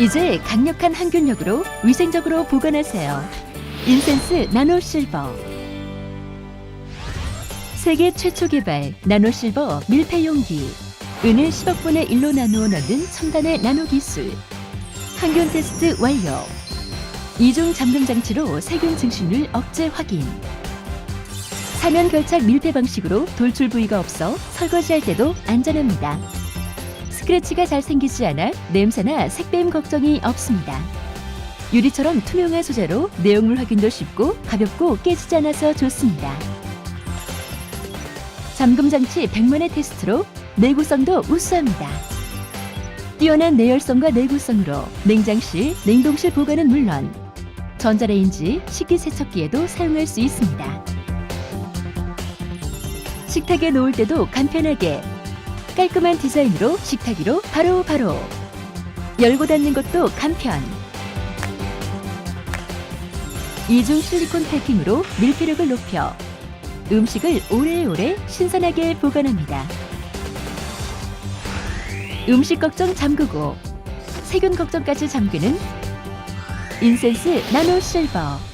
이제 강력한 항균력으로 위생적으로 보관하세요. 인센스 나노 실버. 세계 최초 개발 나노 실버 밀폐 용기. 은을 10억분의 1로 나누어 넣는 첨단의 나노 기술. 항균 테스트 완료. 이중 잠금 장치로 세균 증식률 억제 확인. 사면 결착 밀폐 방식으로 돌출 부위가 없어 설거지할 때도 안전합니다. 스크래치가 잘 생기지 않아 냄새나 색뱀 걱정이 없습니다. 유리처럼 투명한 소재로 내용물 확인도 쉽고 가볍고 깨지지 않아서 좋습니다. 잠금 장치 100만의 테스트로 내구성도 우수합니다. 뛰어난 내열성과 내구성으로 냉장실, 냉동실 보관은 물론 전자레인지, 식기세척기에도 사용할 수 있습니다. 식탁에 놓을 때도 간편하게 깔끔한 디자인으로 식탁 위로 바로바로. 열고 닫는 것도 간편. 이중 실리콘 패킹으로 밀폐력을 높여 음식을 오래오래 신선하게 보관합니다. 음식 걱정 잠그고 세균 걱정까지 잠그는 인센스 나노 실버